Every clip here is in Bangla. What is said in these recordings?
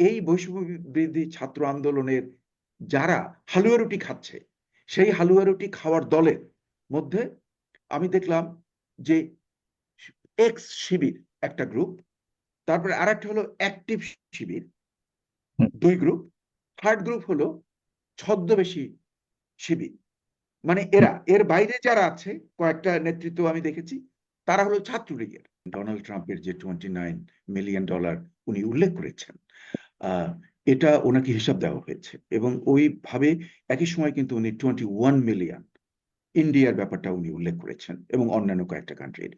এই বৈষম্য বিরোধী ছাত্র আন্দোলনের যারা হালুয়া রুটি খাচ্ছে সেই হালুয়া রুটি খাওয়ার দলের মধ্যে আমি দেখলাম যে এক্স শিবির একটা গ্রুপ তারপরে আর একটা হলো অ্যাক্টিভ শিবির দুই গ্রুপ থার্ড গ্রুপ হলো ছদ্মবেশী শিবির। মানে এরা এর বাইরে যারা আছে কয়েকটা নেতৃত্ব আমি দেখেছি তারা হলো ছাত্রলীগের। ডোনাল্ড ট্রাম্পের যে টোয়েন্টি নাইন মিলিয়ন ডলার উনি উল্লেখ করেছেন। এটা ওনাকে হিসাব দেওয়া হয়েছে এবং ওইভাবে একই সময় কিন্তু উনি টোয়েন্টি ওয়ান মিলিয়ন ইন্ডিয়ার ব্যাপারটা উনি উল্লেখ করেছেন এবং অন্যান্য কয়েকটা কান্ট্রির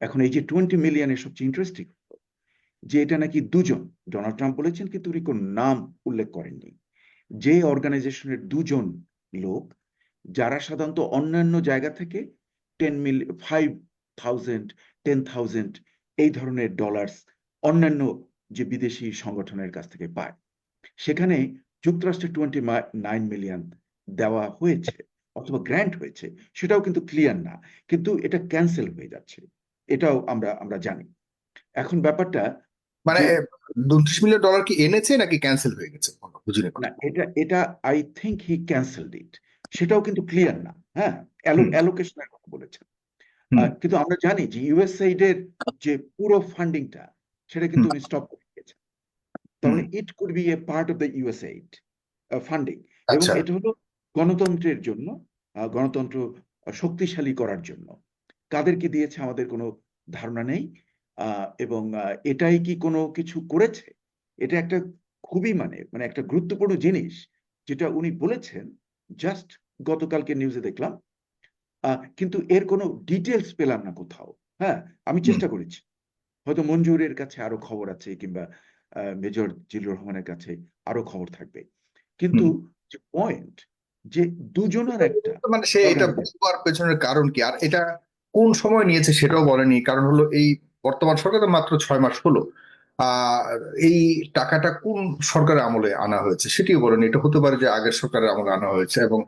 এখন এই যে টোয়েন্টি মিলিয়নের সবচেয়ে ইন্টারেস্টিং যে এটা নাকি দুজন ডোনাল্ড ট্রাম্প বলেছেন কিন্তু উনি কোন নাম উল্লেখ করেননি। যে অর্গানাইজেশনের দুজন লোক, যারা সাধারণত অন্যান্য জায়গা থেকে ten mil five thousand ten thousand এই ধরনের ডলার্স অন্যান্য যে বিদেশি সংগঠনের কাছ থেকে পায়। সেখানে যুক্তরাষ্ট্রের টোয়েন্টি নাইন মিলিয়ন দেওয়া হয়েছে অথবা গ্র্যান্ট হয়েছে সেটাও কিন্তু ক্লিয়ার না। কিন্তু এটা ক্যান্সেল হয়ে যাচ্ছে। এটাও আমরা আমরা জানি। এখন ব্যাপারটা মানে উনত্রিশ মিলিয়ন ডলার কি এনেছে নাকি ক্যান্সেল হয়ে গেছে? না এটা এটা I think he cancelled it সেটাও কিন্তু ক্লিয়ার না হ্যাঁ? অ্যালোকেশনের কথা বলেছেন। কিন্তু আমরা জানি যে ইউএসএইড এর যে পুরো ফান্ডিংটা সেটা কিন্তু উনি স্টপ করে দিয়েছেন। মানে it could be a part of the USAID funding এবং আচ্ছা। এটা হলো গণতন্ত্রের জন্য গণতন্ত্র শক্তিশালী করার জন্য। কাদেরকে দিয়েছে আমাদের কোনো ধারণা নেই এবং এটাই কি কোনো কিছু করেছে? এটা একটা খুবই মানে মানে একটা গুরুত্বপূর্ণ জিনিস যেটা উনি বলেছেন জাস্ট গতকালকে নিউজে দেখলাম। আহ, কিন্তু এর কোনো ডিটেলস পেলাম না কোথাও। হ্যাঁ আমি চেষ্টা করেছি। হয়তো মঞ্জুরের কাছে আরও খবর আছে কিংবা মেজর জিল্লুর রহমানের কাছে আরও খবর থাকবে। কিন্তু যে পয়েন্ট যে দুজনের একটা মানে সে এটা. বলবার পেছনের কারণ কি? আর এটা কোন সময় নিয়েছে সেটাও বলেনি। কারণ হলো এই বর্তমান সরকার মাত্র ছয় মাস হলো। আহ এই টাকাটা কোন সরকারের আমলে আনা হয়েছে সেটিও বলেনি। এটা হতে পারে যে আগের সরকারের আমলে আনা হয়েছে এবং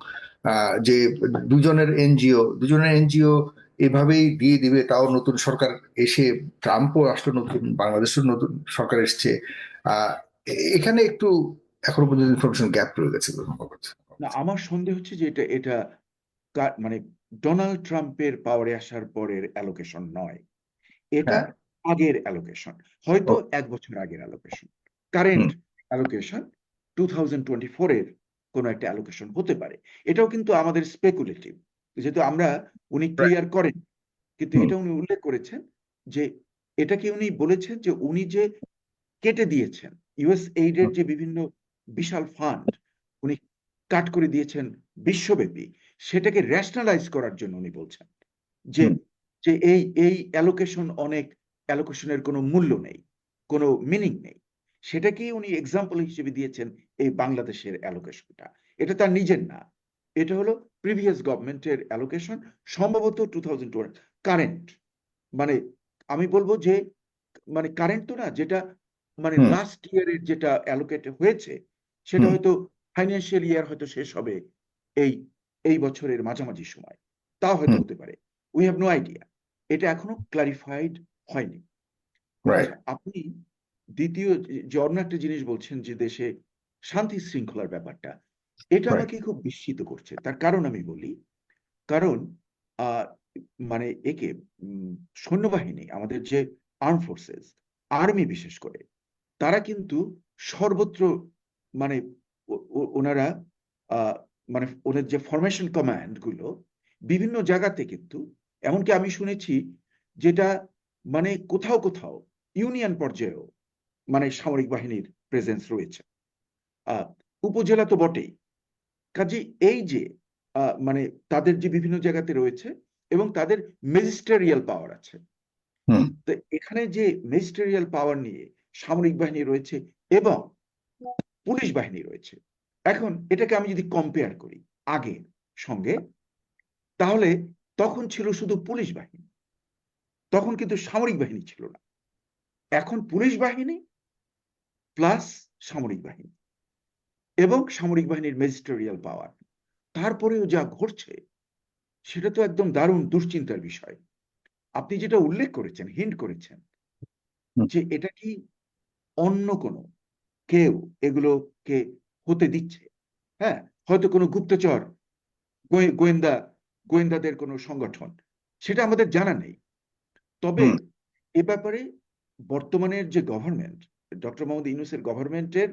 আহ, যে দুজনের এনজিও দুজনের এনজিও এভাবেই দিয়ে দিবে তাও নতুন সরকার এসে ট্রাম্পও আসলো নতুন বাংলাদেশের নতুন সরকার এসছে। এখানে একটু এখনও পর্যন্ত ইনফরমেশন গ্যাপ রয়ে গেছে না আমার সন্দেহ হচ্ছে যে এটা এটা মানে ডোনাল্ড ট্রাম্পের পাওয়ারে আসার পরের অ্যালোকেশন নয়। এটা হ্যাঁ। আগের অ্যালোকেশন হয়তো এক বছর আগের allocation current allocation two thousand twenty four এর কোনো একটা অ্যালোকেশন হতে পারে। এটাও কিন্তু আমাদের স্পেকুলেটিভ যেহেতু আমরা উনি ক্লিয়ার করেন কিন্তু এটা উনি উল্লেখ করেছেন যে এটা কি উনি বলেছেন যে উনি যে কেটে দিয়েছেন ইউএস এইডের যে বিভিন্ন বিশাল ফান্ড উনি কাট করে দিয়েছেন বিশ্বব্যাপী সেটাকে রেশনালাইজ করার জন্য উনি বলছেন যে যে এই এই অ্যালোকেশন অনেক অ্যালোকেশনের কোনো মূল্য নেই কোনো মিনিং নেই। সেটাকেই উনি এক্সাম্পল হিসেবে দিয়েছেন এই বাংলাদেশের অ্যালোকেশনটা এটা তার নিজের না। এটা হলো প্রিভিয়াস গভর্নমেন্টের অ্যালোকেশন সম্ভবত টু থাউজেন্ড কারেন্ট মানে আমি বলব যে মানে কারেন্ট তো না যেটা মানে। লাস্ট ইয়ারের যেটা অ্যালোকেট হয়েছে সেটা হয়তো ফাইন্যান্সিয়াল ইয়ার হয়তো শেষ হবে এই এই বছরের মাঝামাঝি সময়। তা হয়তো হতে পারে। উই হ্যাভ নো আইডিয়া এটা এখনও ক্লারিফাইড হয়নি। আচ্ছা, আপনি দ্বিতীয় যে অন্য একটা জিনিস বলছেন যে দেশে শান্তি শৃঙ্খলার ব্যাপারটা। এটা. আমাকে খুব বিস্মিত করছে তার কারণ আমি বলি কারণ আহ, মানে একে সৈন্যবাহিনী আমাদের যে আর্ম ফোর্সেস আর্মি বিশেষ করে তারা কিন্তু সর্বত্র মানে ওনারা আহ, মানে ওদের যে ফরমেশন কমান্ডগুলো বিভিন্ন জায়গাতে কিন্তু এমনকি আমি শুনেছি যেটা মানে কোথাও কোথাও ইউনিয়ন পর্যায়েও মানে সামরিক বাহিনীর প্রেজেন্স রয়েছে আহ, উপজেলা তো বটেই কাজে এই যে মানে তাদের যে বিভিন্ন জায়গাতে রয়েছে এবং তাদের ম্যাজিস্টেরিয়াল পাওয়ার আছে। তো এখানে যে ম্যাজিস্টেরিয়াল পাওয়ার নিয়ে সামরিক বাহিনী রয়েছে এবং পুলিশ বাহিনী রয়েছে। এখন এটাকে আমি যদি কম্পেয়ার করি আগের সঙ্গে তাহলে তখন ছিল শুধু পুলিশ বাহিনী তখন কিন্তু সামরিক বাহিনী ছিল না। এখন পুলিশ বাহিনী প্লাস সামরিক বাহিনী। এবং সামরিক বাহিনীর ম্যাজিস্টেরিয়াল পাওয়ার তারপরেও যা ঘটছে সেটা তো একদম দারুণ দুশ্চিন্তার বিষয়। আপনি যেটা উল্লেখ করেছেন হিন্ট করেছেন যে এটা কি অন্য কোনো কেউ এগুলোকে হতে দিচ্ছে? হ্যাঁ হয়তো কোনো গুপ্তচর গোয়ে- গোয়েন্দা গোয়েন্দাদের কোনো সংগঠন সেটা আমাদের জানা নেই। তবে এ ব্যাপারে বর্তমানের যে গভর্নমেন্ট ডক্টর মোহাম্মদ ইউনূসের গভর্নমেন্টের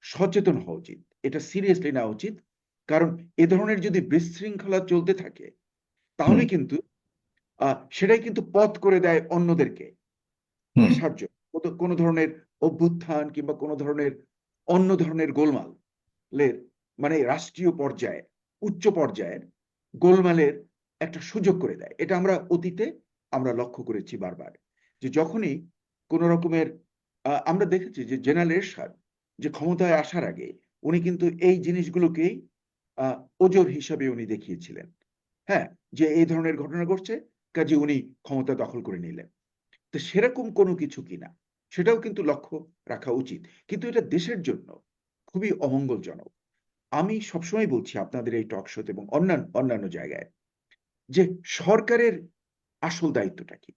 সচেতন হওয়া উচিত। এটা সিরিয়াসলি নেওয়া উচিত। কারণ এ ধরনের যদি বিশৃঙ্খলা চলতে থাকে তাহলে কিন্তু আহ, সেটাই কিন্তু পথ করে দেয় অন্যদেরকে। আসার কোনো- ধরনের অভ্যুত্থান কিংবা কোনো ধরনের অন্য ধরনের গোলমালের মানে রাষ্ট্রীয় পর্যায়ে উচ্চ পর্যায়ের গোলমালের একটা সুযোগ করে দেয়। এটা আমরা অতীতে আমরা লক্ষ্য করেছি বারবার। যে যখনই কোনো রকমের আহ, আমরা দেখেছি যে জেনারেল এরশাদ যে ক্ষমতায় আসার আগে উনি কিন্তু এই জিনিসগুলোকেই ওজোর হিসাবে উনি দেখিয়েছিলেন। হ্যাঁ যে এই ধরনের ঘটনা ঘটছে, কাজে উনি ক্ষমতা দখল করে নিলেন। তো সেরকম কোনো কিছু কিনা সেটাও কিন্তু লক্ষ্য রাখা উচিত। কিন্তু এটা দেশের জন্য খুবই অমঙ্গলজনক। আমি সবসময় বলছি আপনাদের এই টক শোতে এবং অন্যান্য অন্যান্য জায়গায় যে সরকারের আসল দায়িত্বটা কি?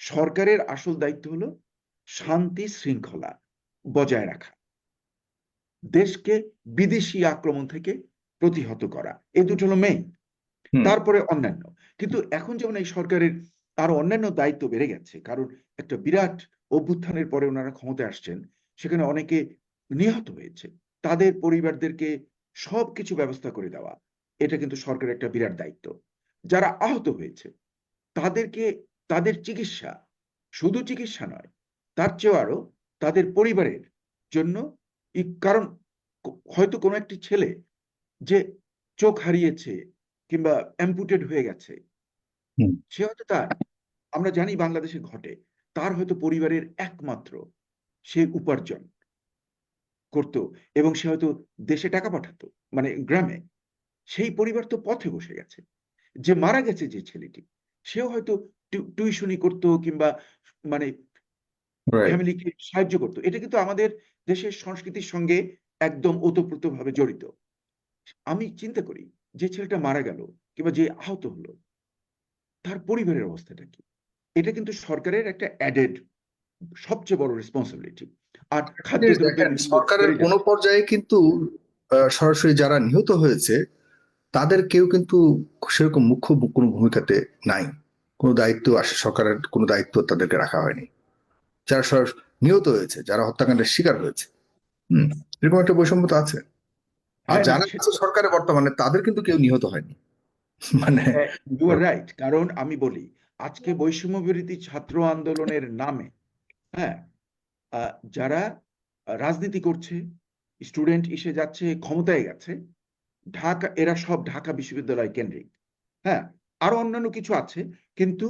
সরকারের আসল দায়িত্ব হলো শান্তি শৃঙ্খলা বজায় রাখা। দেশকে বিদেশি আক্রমণ থেকে প্রতিহত করা। এই দুটো হলো মেইন তারপরে অন্যান্য। কিন্তু এখন যেমন এই সরকারের আরও অন্যান্য দায়িত্ব বেড়ে গেছে কারণ একটা বিরাট অভ্যুত্থানের পরে ওনারা ক্ষমতায় আসছেন সেখানে অনেকে নিহত হয়েছে। তাদের পরিবারদেরকে সবকিছু ব্যবস্থা করে দেওয়া এটা কিন্তু সরকারের একটা বিরাট দায়িত্ব। যারা আহত হয়েছে তাদেরকে তাদের চিকিৎসা শুধু চিকিৎসা নয় তার চেয়েও আরও তাদের পরিবারের জন্য কারণ হয়তো কোনো একটি ছেলে যে চোখ হারিয়েছে কিংবা অ্যাম্পুটেড হয়ে গেছে সে হয়তো তার আমরা জানি বাংলাদেশে ঘটে তার হয়তো পরিবারের একমাত্র সে উপার্জন করত এবং সে হয়তো দেশে টাকা পাঠাতো মানে গ্রামে সেই পরিবার তো পথে বসে গেছে। যে মারা গেছে যে ছেলেটি সেও হয়তো টিউ- টিউশনি করতো কিংবা মানে. ফ্যামিলিকে সাহায্য করতো। এটা কিন্তু আমাদের দেশের সংস্কৃতির সঙ্গে একদম ওতপ্রোতভাবে জড়িত। আমি চিন্তা করি যে ছেলেটা মারা গেল কিংবা যে আহত হলো তার পরিবারের অবস্থাটা কি? এটা কিন্তু সরকারের একটা অ্যাডেড সবচেয়ে বড় রেসপন্সিবিলিটি আর সরকারের কোনো পর্যায়ে কিন্তু সরাসরি যারা নিহত হয়েছে তাদের কেউ কিন্তু সেরকম মুখ্য কোনো ভূমিকাতে নাই। কোনো দায়িত্ব আসে সরকারের কোনো দায়িত্ব তাদেরকে রাখা হয়নি। যারা নিহত হয়েছে যারা হত্যাকাণ্ডের শিকার হয়েছে। হম এরকম একটা বৈষম্য তো আছে। আর হ্যাঁ, যারা সরকারে বর্তমানে তাদের কিন্তু কেউ নিহত হয়নি। মানে ইউ আর রাইট কারণ আমি বলি আজকে বৈষম্য বিরোধী ছাত্র আন্দোলনের নামে হ্যাঁ যারা রাজনীতি করছে স্টুডেন্ট এসে যাচ্ছে ক্ষমতায় গেছে ঢাকা এরা সব ঢাকা বিশ্ববিদ্যালয় কেন্দ্রিক হ্যাঁ আরও অন্যান্য কিছু আছে কিন্তু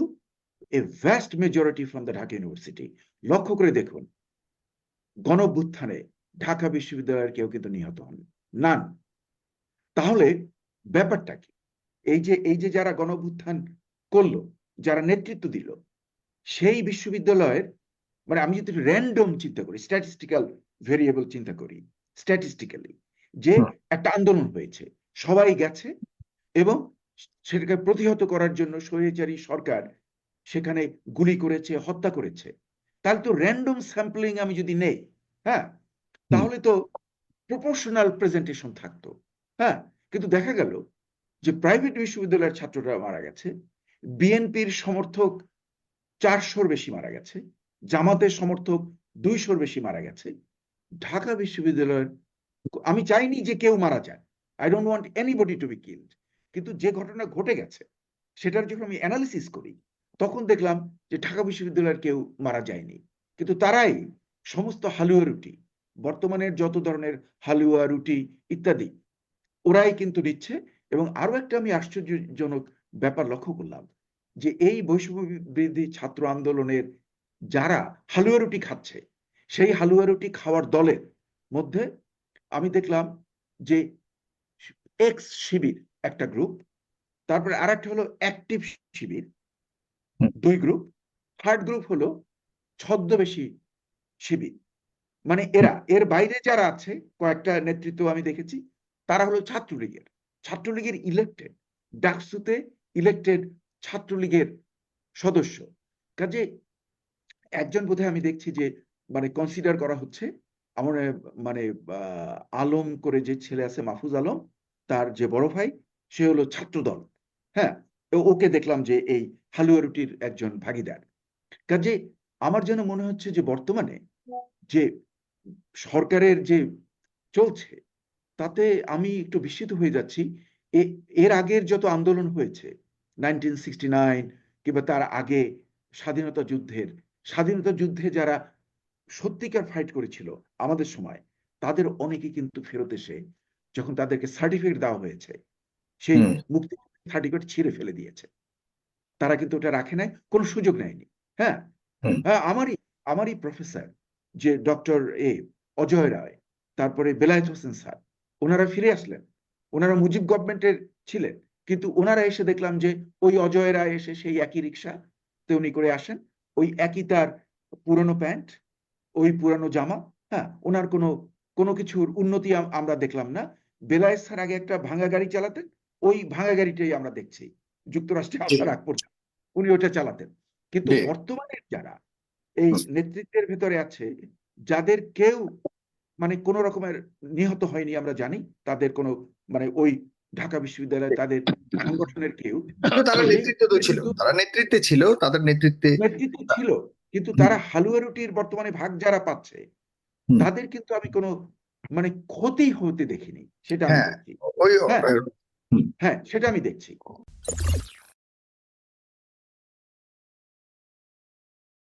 a vast majority from the Dhaka university লক্ষ্য করে দেখুন গণভ্যুত্থানে ঢাকা বিশ্ববিদ্যালয়ের কেউ কিন্তু নিহত হন নান তাহলে ব্যাপারটা কি? এই যে এই যে যারা গণভ্যুত্থান করল যারা নেতৃত্ব দিল সেই বিশ্ববিদ্যালয়ের মানে আমি যদি র্যান্ডম চিন্তা করি স্ট্যাটিস্টিক্যাল ভেরিয়েবল চিন্তা করি স্ট্যাটিস্টিক্যালি যে একটা আন্দোলন হয়েছে সবাই গেছে এবং সেটাকে প্রতিহত করার জন্য স্বৈরাচারী সরকার সেখানে গুলি করেছে হত্যা করেছে। তাহলে তো র্যান্ডম স্যাম্পলিং আমি যদি নেই হ্যাঁ? তাহলে তো প্রপোর্শনাল প্রেজেন্টেশন থাকতো হ্যাঁ? কিন্তু দেখা গেল যে প্রাইভেট বিশ্ববিদ্যালয়ের ছাত্ররা মারা গেছে বিএনপির সমর্থক চারশোর বেশি মারা গেছে জামাতের সমর্থক দুইশোর বেশি মারা গেছে। ঢাকা বিশ্ববিদ্যালয়ের আমি চাইনি যে কেউ মারা যায়। I don't want anybody to be killed কিন্তু যে ঘটনা ঘটে গেছে সেটার যখন আমি অ্যানালিসিস করি তখন দেখলাম যে ঢাকা বিশ্ববিদ্যালয়ের কেউ মারা যায়নি কিন্তু তারাই সমস্ত হালুয়া রুটি বর্তমানের যত ধরনের হালুয়া, রুটি ইত্যাদি, ওরাই কিন্তু নিচ্ছে এবং আরও একটা আমি আশ্চর্যজনক ব্যাপার লক্ষ্য করলাম যে এই বৈষম্য বিরোধী ছাত্র আন্দোলনের যারা হালুয়া রুটি খাচ্ছে, সেই হালুয়া রুটি খাওয়ার দলের মধ্যে আমি দেখলাম যে এক্স শিবির একটা গ্রুপ তারপরে আর একটা হলো অ্যাক্টিভ শিবির। দুই গ্রুপ থার্ড গ্রুপ হলো ছদ্মবেশী শিবির। মানে এরা এর বাইরে যারা আছে কয়েকটা নেতৃত্ব আমি দেখেছি তারা হলো ছাত্রলীগের। ছাত্রলীগের ইলেক্টেড ডাকসুতে ইলেক্টেড ছাত্রলীগের সদস্য। কাজে একজন বোধহয় আমি দেখছি যে মানে কনসিডার করা হচ্ছে আমার মানে আহ, আলম করে যে ছেলে আছে মাহফুজ আলম তার যে বড় ভাই সে হলো ছাত্রদল। হ্যাঁ? ওকে দেখলাম যে এই হালুয়া রুটির একজন ভাগিদার। কাজে আমার যেন মনে হচ্ছে যে বর্তমানে যে সরকারের যে চলছে তাতে আমি একটু বিস্মিত হয়ে যাচ্ছি। এর আগের যত আন্দোলন হয়েছে নাইনটিন সিক্সটি নাইন কিংবা তার আগে স্বাধীনতা যুদ্ধের স্বাধীনতা যুদ্ধে যারা সত্যিকার ফাইট করেছিল আমাদের সময় তাদের অনেকে কিন্তু ফেরত এসে যখন তাদেরকে সার্টিফিকেট দেওয়া হয়েছে সেই মুক্তি সার্টিফিকেট ছিঁড়ে ফেলে দিয়েছে। তারা কিন্তু ওটা রাখে নাই কোনো সুযোগ নেয়নি। হ্যাঁ? হ্যাঁ আমারই আমারই প্রফেসর যে ডক্টর এ অজয় রায় তারপরে বেলায়েত হোসেন স্যার ওনারা ফিরে আসলেন। ওনারা মুজিব গভর্নমেন্টের ছিলেন কিন্তু ওনারা এসে দেখলাম যে ওই অজয় রায় এসে সেই একই রিক্সা তে উনি করে আসেন। ওই একই তার পুরনো প্যান্ট ওই পুরানো জামা হ্যাঁ ওনার কোনো কোনো কিছুর উন্নতি আমরা দেখলাম না। বেলায়েত স্যার আগে একটা ভাঙা গাড়ি চালাতেন ওই ভাঙা গাড়িটাই আমরা দেখছি। যুক্তরাষ্ট্রে আসার আগ পর্যন্ত উনি ওটা চালাতেন। কিন্তু বর্তমানে যারা এই নেতৃত্বের ভেতরে আছে যাদের কেউ মানে কোনো রকমের নিহত হয়নি আমরা জানি তাদের কোনো মানে ওই ঢাকা বিশ্ববিদ্যালয়ে তাদের সংগঠনের কেউ তারা নেতৃত্বে তো ছিল। তারা নেতৃত্বে ছিল তাদের নেতৃত্বে নেতৃত্ব ছিল কিন্তু তারা হালুয়া রুটির বর্তমানে ভাগ যারা পাচ্ছে তাদের কিন্তু আমি কোনো মানে ক্ষতি হতে দেখিনি সেটা ওই হ্যাঁ সেটা আমি দেখছি।